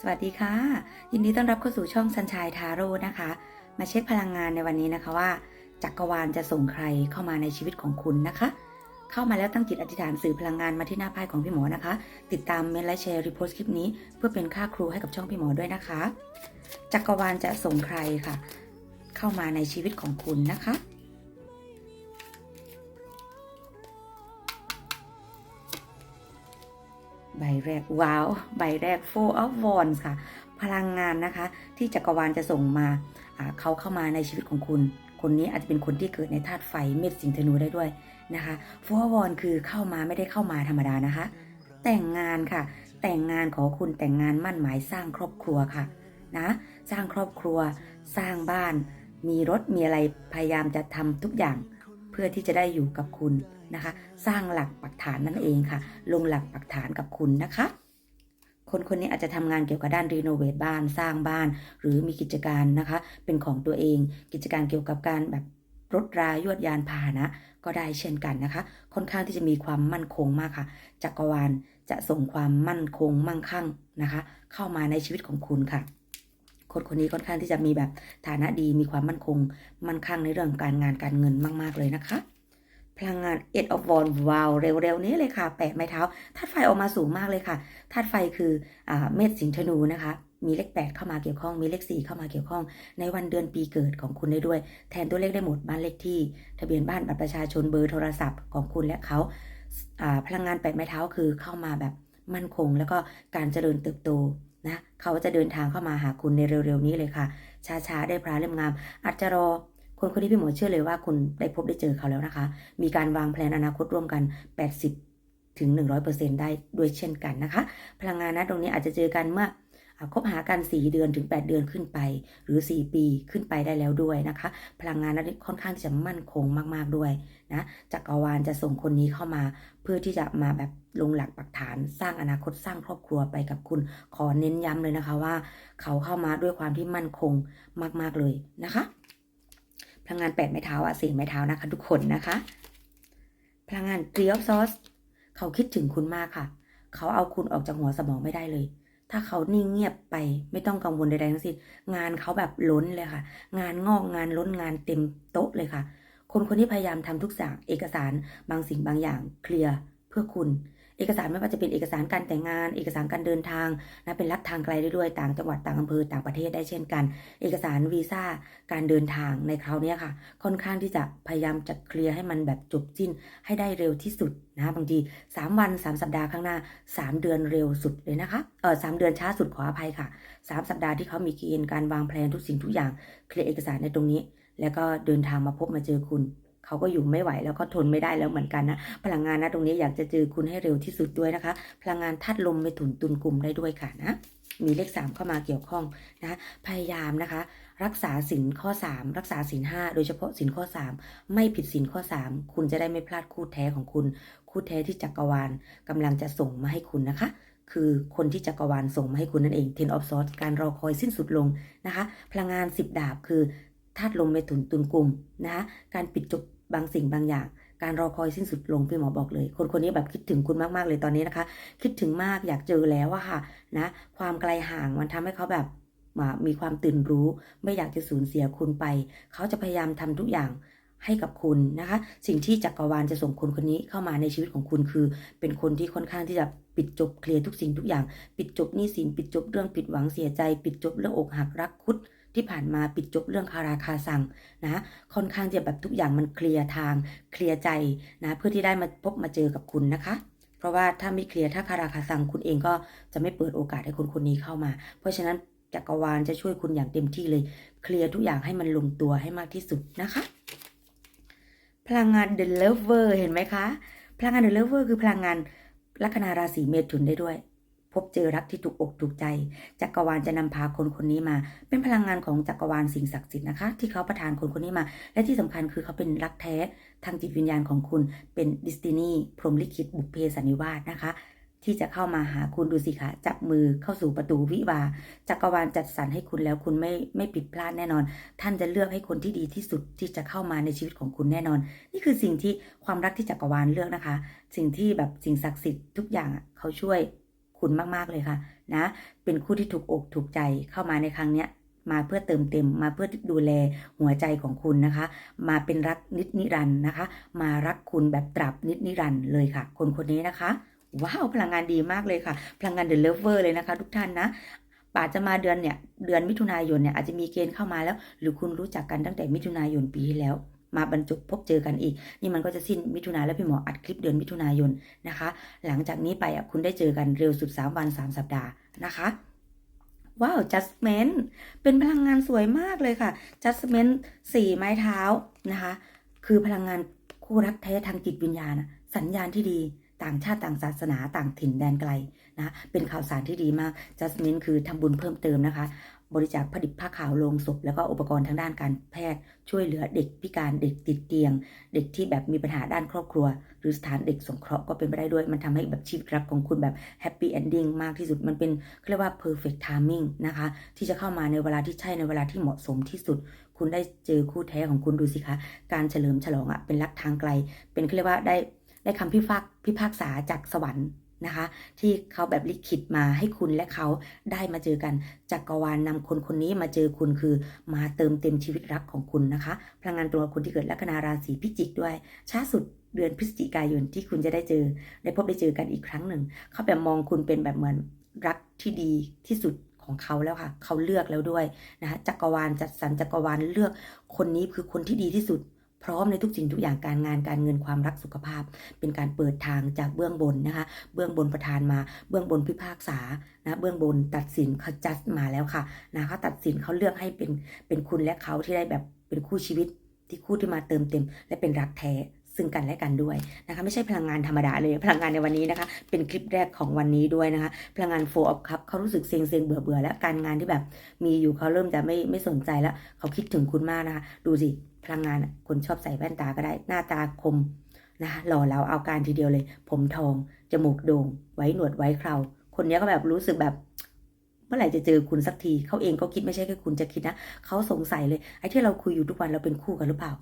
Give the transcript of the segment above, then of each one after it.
สวัสดีค่ะ ยินดีต้อนรับเข้าสู่ช่องสันชายทาโร่นะคะ มาเช็คพลังงานในวันนี้นะคะว่า จักรวาลจะส่งใครเข้ามาในชีวิตของคุณนะคะ เข้ามาแล้วตั้งจิตอธิษฐานสื่อพลังงานมาที่หน้าไพ่ของพี่หมอนะคะ ติดตามเมนและแชร์รีโพสต์คลิปนี้ เพื่อเป็นค่าครูให้กับช่องพี่หมอด้วยนะคะ จักรวาลจะส่งใครค่ะ เข้ามาในชีวิตของคุณนะคะ ใบแรกว้าว ใบแรก Four of Wands ค่ะ พลังงานนะคะ ที่จักรวาลจะส่งมาเขาเข้ามาในชีวิตของคุณ คนนี้อาจจะเป็นคนที่เกิดในธาตุไฟเม็ดสิงธนูได้ด้วยนะคะ Four of Wands คือเข้ามาไม่ได้เข้ามาธรรมดานะคะ แต่งงานค่ะ แต่งงานขอคุณแต่งงานมั่นหมายสร้างครอบครัวค่ะนะสร้างครอบครัว สร้างบ้าน มีรถมีอะไรพยายามจะทำทุกอย่าง เพื่อที่จะได้อยู่กับคุณ นะคะ สร้างหลักปักฐานนั่นเองค่ะ ลงหลักปักฐานกับคุณนะคะ คนคนนี้อาจจะทำงานเกี่ยวกับด้านรีโนเวทบ้านสร้างบ้าน หรือมีกิจการนะคะ เป็นของตัวเอง กิจการเกี่ยวกับการแบบรถรายวดยานพาหนะ ก็ได้เช่นกันนะคะ ค่อนข้างที่จะมีความมั่นคงมากค่ะจักรวาลจะส่งความมั่นคงมั่งคั่งนะคะ เข้ามาในชีวิตของคุณค่ะคนคนนี้ค่อนข้างที่จะมีแบบฐานะดีมีความมั่นคง มั่นคั่งในเรื่องการงานการเงินมาก ๆ เลยนะคะ พลังงาน Eight of Wands ว้าวเร็วๆนี้เลยค่ะ แปะไม้เท้าธาตุไฟออกมาสูงมากเลยค่ะธาตุไฟคืออเมษสิงห์ธนูนะคะมีเลข 8 เข้ามาเกี่ยวข้อง มีเลข 4 เข้ามาเกี่ยวข้อง ในวันเดือนปีเกิดของคุณได้ด้วย แทนตัวเลขได้หมด บ้านเลขที่ ทะเบียนบ้าน บัตรประชาชน เบอร์โทรศัพท์ของคุณและเขาอ่าพลังงานแปดไม้เท้าคือเข้ามาแบบมั่นคง แล้วก็การเจริญเติบโตนะ เขาจะเดินทางเข้ามาหาคุณในเร็วๆนี้เลยค่ะ ช้าๆ ได้พระเล่มงาม อาจจะรอ คนคนนี้พี่หมอเชื่อเลยว่าคุณได้พบได้เจอเขาแล้วนะคะ มีการวางแผนอนาคตร่วมกัน 80 ถึง 100%ได้ด้วยเช่นกันนะคะ พลังงานนะตรงนี้อาจจะเจอกันเมื่อคบหากัน 4 เดือนถึง 8 เดือนขึ้นไป หรือ 4 ปีขึ้นไปได้แล้วด้วยนะคะ พลังงานนั้นค่อนข้างที่จะมั่นคงมากๆด้วยนะจักรวาลจะส่งคนนี้เข้ามา เพื่อที่จะมาแบบลงหลักปักฐาน สร้างอนาคตสร้างครอบครัวไปกับคุณ ขอเน้นย้ำเลยนะคะว่า เขาเข้ามาด้วยความที่มั่นคงมาก ๆเลยนะคะ พลังงานแปดไม้เท้าอะสี่ไม้เท้านะคะ ทุกคนนะคะ พลังงานเกลียวซอสเขาคิดถึงคุณมากค่ะ เขาเอาคุณออกจากหัวสมองไม่ได้เลย ถ้าเขานิ่งเงียบไปไม่ต้องกังวลใดๆทั้งสิ้นงานเขาแบบล้นเลยค่ะ งานงอกงานล้นงานเต็มโต๊ะเลยค่ะ คนคนที่พยายามทำทุกอย่างเอกสารบางสิ่งบางอย่างเคลียร์เพื่อคุณ เอกสารไม่ว่าจะเป็นเอกสารการแต่งงาน เอกสารการเดินทางนะเป็นลักทางไกลได้ด้วยต่างจังหวัดต่างอำเภอต่างประเทศได้เช่นกัน เอกสารวีซ่าการเดินทางในคราวนี้ค่ะ ค่อนข้างที่จะพยายามจะเคลียร์ให้มันแบบจบสิ้นให้ได้เร็วที่สุดนะบางที 3 วัน 3 สัปดาห์ข้างหน้า 3 เดือนเร็วสุดเลยนะคะเออสเดือนช้าสุดขออภัยค่ะ 3 สัปดาห์ที่เขามีเกณฑ์การวางแผนทุกสิ่งทุกอย่างเคลียร์เอกสารในตรงนี้ แล้วก็เดินทางมาพบมาเจอคุณ เขาก็อยู่ไม่ไหวแล้วก็ทนไม่ได้แล้วเหมือนกันนะพลังงานนะตรงนี้อยากจะเจอคุณให้เร็วที่สุดด้วยนะคะ พลังงานธาตุลมไปถุนตุนกลุ่มได้ด้วยค่ะนะมีเลข 3 เข้ามาเกี่ยวข้องนะพยายามนะคะ รักษาสินข้อ 3 รักษาสิน5โดยเฉพาะสินข้อ 3 ไม่ผิดสินข้อ 3 คุณจะได้ไม่พลาดคู่แท้ของคุณ คู่แท้ที่จักรวาลกำลังจะส่งมาให้คุณนะคะ คือคนที่จักรวาลส่งมาให้คุณนั่นเอง Ten of Swords การรอคอยสิ้นสุดลงนะคะ พลังงาน 10 ดาบคือธาตุลมไปถุนตุนกลุ่มนะคะการปิดจบ บางสิ่งบางอย่าง การรอคอยสิ้นสุดลงพี่หมอบอกเลย คนคนนี้แบบคิดถึงคุณมากๆเลยตอนนี้นะคะ คิดถึงมากอยากเจอแล้วอะค่ะนะ ความไกลห่างมันทำให้เขาแบบมามีความตื่นรู้ ไม่อยากจะสูญเสียคุณไป เขาจะพยายามทำทุกอย่างให้กับคุณนะคะ สิ่งที่จักรวาลจะส่งคนคนนี้เข้ามาในชีวิตของคุณคือ เป็นคนที่ค่อนข้างที่จะปิดจบเคลียร์ทุกสิ่งทุกอย่าง ปิดจบหนี้สินปิดจบเรื่องผิดหวังเสียใจ ปิดจบเรื่องอกหักรักคุด ที่ผ่านมาปิดจบเรื่องคาราคาซังนะค่อนข้างจะแบบทุกอย่างมันเคลียร์ทางเคลียร์ใจนะเพื่อที่ได้มาพบมาเจอกับคุณนะคะ เพราะว่าถ้าไม่เคลียร์ถ้าคาราคาซังคุณเองก็จะไม่เปิดโอกาสให้คนคนนี้เข้ามา เพราะฉะนั้นจักรวาลจะช่วยคุณอย่างเต็มที่เลย เคลียร์ทุกอย่างให้มันลงตัวให้มากที่สุดนะคะ พลังงาน The Lover เห็นไหมคะ พลังงาน The Lover คือพลังงานลัคนาราศีเมถุนได้ด้วย พบเจอรักที่ถูกอกถูกใจ จักรวาลจะนำพาคนคนนี้มา เป็นพลังงานของจักรวาลสิ่งศักดิ์สิทธิ์นะคะ ที่เขาประทานคนคนนี้มา และที่สำคัญคือเขาเป็นรักแท้ทางจิตวิญญาณของคุณเป็นดิสตินีพรหมลิขิตบุพเพสันนิวาสนะคะที่จะเข้ามาหาคุณดูสิคะจับมือเข้าสู่ประตูวิวาจักรวาลจัดสรรให้คุณแล้วคุณไม่ไม่ผิดพลาดแน่นอน ท่านจะเลือกให้คนที่ดีที่สุดที่จะเข้ามาในชีวิตของคุณแน่นอน นี่คือสิ่งที่ความรักที่จักรวาลเลือกนะคะ สิ่งที่แบบสิ่งศักดิ์สิทธิ์ทุกอย่างเขาช่วย คุณมากๆเลยค่ะนะ เป็นคู่ที่ถูกอกถูกใจเข้ามาในครั้งเนี้ยมาเพื่อเติมเต็มมาเพื่อดูแลหัวใจของคุณนะคะ มาเป็นรักนิดนิรันด์นะคะ มารักคุณแบบตราบนิดนิรันด์เลยค่ะ คนคนนี้นะคะ ว้าวพลังงานดีมากเลยค่ะ พลังงานเดอะเลเวอร์เลยนะคะ ทุกท่านนะอาจจะมาเดือนเนี่ยเดือนมิถุนายนเนี่ยอาจจะมีเกณฑ์เข้ามาแล้ว หรือคุณรู้จักกันตั้งแต่มิถุนายนปีที่แล้ว มาบรรจบพบเจอกันอีก นี่มันก็จะสิ้นมิถุนาแล้วพี่หมออัดคลิปเดือนมิถุนายนนะคะ หลังจากนี้ไปอะคุณได้เจอกันเร็วสุด3วัน3 สัปดาห์นะคะว้าว judgment เป็นพลังงานสวยมากเลยค่ะ judgment สี่ไม้เท้านะคะ คือพลังงานคู่รักแท้ทางจิตวิญญาณ สัญญาณที่ดีต่างชาติต่างศาสนาต่างถิ่นแดนไกลนะเป็นข่าวสารที่ดีมาก judgment คือทำบุญเพิ่มเติมนะคะ บริจาคผลิตผ้าขาวโลงศพ แล้วก็อุปกรณ์ทางด้านการแพทย์ ช่วยเหลือเด็กพิการเด็กติดเตียง เด็กที่แบบมีปัญหาด้านครอบครัว หรือสถานเด็กสงเคราะห์ก็เป็นไปได้ด้วย มันทำให้แบบชีวิตรักของคุณแบบแฮปปี้เอนดิ้งมากที่สุดมันเป็นเรียกว่า perfect timing นะคะ ที่จะเข้ามาในเวลาที่ใช่ในเวลาที่เหมาะสมที่สุด คุณได้เจอคู่แท้ของคุณดูสิคะ การเฉลิมฉลองอะเป็นรักทางไกล เป็นเขาเรียกว่าได้ได้คำพิพากพิพากษาจากสวรรค์ นะคะ ที่เขาแบบลิขิตมาให้คุณและเขาได้มาเจอกันจักรวาลนำคนคนนี้มาเจอคุณคือ มาเติมเต็มชีวิตรักของคุณนะคะ พลังงานตรงกับคนที่เกิดลัคนาราศีพิจิกด้วย ช้าสุดเดือนพฤศจิกายนที่คุณจะได้เจอ ได้พบได้เจอกันอีกครั้งหนึ่ง เขาแบบมองคุณเป็นแบบเหมือนรักที่ดีที่สุดของเขาแล้วค่ะ เขาเลือกแล้วด้วยนะคะจักรวาลจัดสรรจักรวาลเลือกคนนี้คือคนที่ดีที่สุด พร้อมในทุกสิ่งทุกอย่างการงานการเงินความรักสุขภาพ เป็นการเปิดทางจากเบื้องบนนะคะ เบื้องบนประทานมา เบื้องบนพิพากษานะเบื้องบนตัดสินเขาจัดมาแล้วค่ะนะเขาตัดสินเขาเลือกให้เป็นเป็นคุณและเขาที่ได้แบบเป็นคู่ชีวิตที่คู่ที่มาเติมเต็ม และเป็นรักแท้ซึ่งกันและกันด้วยนะคะไม่ใช่พลังงานธรรมดาเลย พลังงานในวันนี้นะคะ เป็นคลิปแรกของวันนี้ด้วยนะคะ พลังงาน four of cup เขารู้สึกเซ็งเซ็งเบื่อเบื่อแล้วการงานที่แบบมีอยู่เขาเริ่มจะไม่ไม่สนใจแล้วเขาคิดถึงคุณมากนะคะ ดูสิ พลังงานอะคนชอบใส่แว่นตาก็ได้ หน้าตาคมนะคะหล่อเหลาเอาการทีเดียวเลย ผมทอง จมูกโด่ง ไว้หนวดไว้เครา คนนี้ก็แบบรู้สึกแบบ เมื่อไหร่จะเจอคุณสักที เขาเองก็คิดไม่ใช่แค่คุณจะคิดนะ เขาสงสัยเลย ไอ้ที่เราคุยอยู่ทุกวันเราเป็นคู่กันหรือเปล่า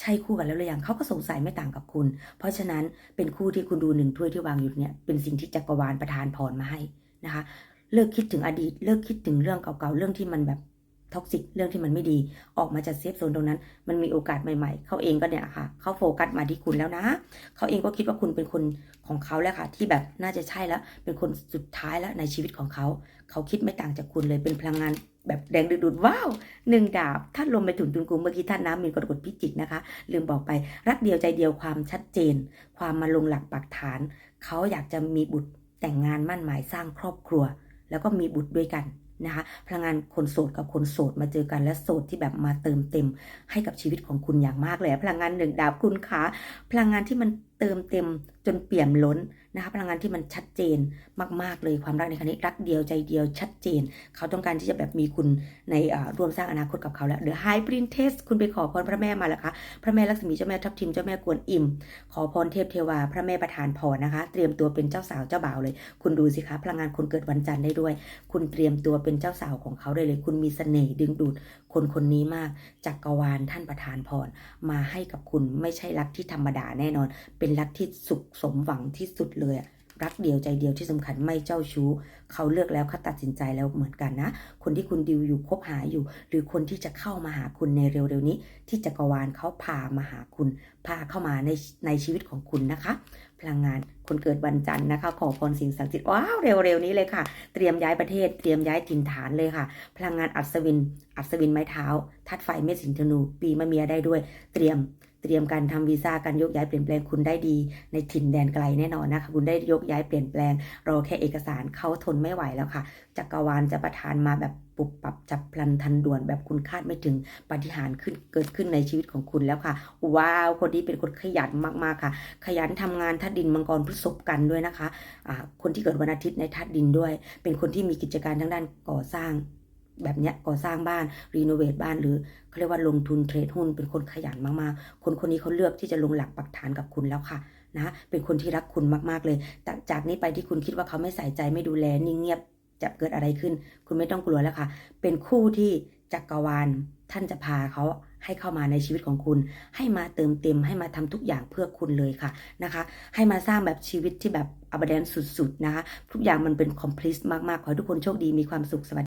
ใช่คู่กันแล้วหรือยังเขาก็สงสัยไม่ต่างกับคุณ เพราะฉะนั้นเป็นคู่ที่คุณดูหนึ่งถ้วยที่วางอยู่เนี่ย เป็นสิ่งที่จักรวาลประทานพรมาให้นะคะ เลิกคิดถึงอดีต เลิกคิดถึงเรื่องเก่าๆ เรื่องที่มันแบบ ท็อกซิกเรื่องที่มันไม่ดี ออกมาจากเซฟโซนตรงนั้น มันมีโอกาสใหม่ๆ เขาเองก็เนี่ยค่ะเขาโฟกัสมาที่คุณแล้วนะ เขาเองก็คิดว่าคุณเป็นคนของเขาแล้วค่ะ ที่แบบน่าจะใช่แล้ว เป็นคนสุดท้ายแล้วในชีวิตของเขา เขาคิดไม่ต่างจากคุณเลยเป็นพลังงานแบบแดงดึงดูดว้าวหนึ่งดาบท่านลมไปถึงตุนกุมเมื่อกี้ท่านน้ำมีกรกฎพิจิกนะคะ ลืมบอกไปรักเดียวใจเดียวความชัดเจน ความมาลงหลักปักฐาน เขาอยากจะมีบุตรแต่งงานมั่นหมายสร้างครอบครัว แล้วก็มีบุตรด้วยกัน นะคะพลังงานคนโสดกับคนโสดมาเจอกันและโสดที่แบบมาเติมเต็มให้กับชีวิตของคุณอย่างมากเลย พลังงานหนึ่งดาบคุณขาพลังงานที่มันเติมเต็มจนเปี่ยมล้นนะคะพลังงานที่มันชัดเจนมากๆเลยความรักในครั้งนี้รักเดียวใจเดียวชัดเจน เขาต้องการที่จะแบบมีคุณในร่วมสร้างอนาคตกับเขาแล้วเดอะไฮปรินเทสคุณไปขอพรพระแม่มาแล้วคะพระแม่ลักษมีเจ้าแม่ทับทิมเจ้าแม่กวนอิม ขอพรเทพเทวา พระแม่ประทานพรนะคะ เตรียมตัวเป็นเจ้าสาวเจ้าบ่าวเลย คุณดูสิคะพลังงานคนเกิดวันจันทร์ได้ด้วย คุณเตรียมตัวเป็นเจ้าสาวของเขาได้เลย คุณมีเสน่ห์ดึงดูดคนคนนี้มากจักกรวาลท่านประทานพรมาให้กับคุณไม่ใช่รักที่ธรรมดาแน่นอนเเป็นรักที่สุขสมหวังที่สุดเลยอะรักเดียวใจเดียวที่สำคัญไม่เจ้าชู้ เขาเลือกแล้วเขาตัดสินใจแล้วเหมือนกันนะ คนที่คุณดิวอยู่คบหาอยู่ หรือคนที่จะเข้ามาหาคุณในเร็วๆนี้ ที่จักรวาลเขาพามาหาคุณ พาเข้ามาในในชีวิตของคุณนะคะ พลังงาน คนเกิดวันจันทร์นะคะ ขอพรสิ่งศักดิ์สิทธิ์ว้าวเร็วๆนี้เลยค่ะ เตรียมย้ายประเทศ เตรียมย้ายถิ่นฐานเลยค่ะ พลังงานอัศวิน อัศวินไม้เท้าทัดไฟเมสิงธนู ปีมะเมียได้ด้วย เตรียมเตรียมการทำวีซ่าการยกย้ายเปลี่ยนแปลงคุณได้ดี ในถิ่นแดนไกลแน่นอนนะคะคุณได้ยกย้ายเปลี่ยนแปลงรอแค่เอกสารเขาทนไม่ไหวแล้วค่ะจักรวาลจะประทานมาแบบ ปุบปับจับพลันทันด่วนแบบคุณคาดไม่ถึงปฏิหารขึ้นเกิดขึ้นในชีวิตของคุณแล้วค่ะ ว้าว คนนี้เป็นคนขยันมากๆค่ะ ขยันทำงานธาตุดินมังกรพฤษภกันด้วยนะคะอ่าคนที่เกิดวันอาทิตย์ในธาตุดินด้วย เป็นคนที่มีกิจการทั้งด้านก่อสร้างแบบเนี้ยก่อสร้างบ้านรีโนเวทบ้านหรือเขาเรียกว่าลงทุนเทรดหุ้นเป็นคนขยันมากๆ คนคนนี้เขาเลือกที่จะลงหลักปักฐานกับคุณแล้วค่ะนะเป็นคนที่รักคุณมากๆเลย จากนี้ไปที่คุณคิดว่าเขาไม่ใส่ใจไม่ดูแลนิ่งเงียบ จะเกิดอะไรขึ้น คุณไม่ต้องกลัวแล้วค่ะ เป็นคู่ที่จักรวาลท่านจะพาเขาให้เข้ามาในชีวิตของคุณ ให้มาเติมเต็มให้มาทำทุกอย่างเพื่อคุณเลยค่ะนะคะ ให้มาสร้างแบบชีวิตที่แบบอับเดนสุดๆนะคะ ทุกอย่างมันเป็นคอมพลีทมากๆ ขอให้ทุกคนโชคดีมีความสุขสวัสดี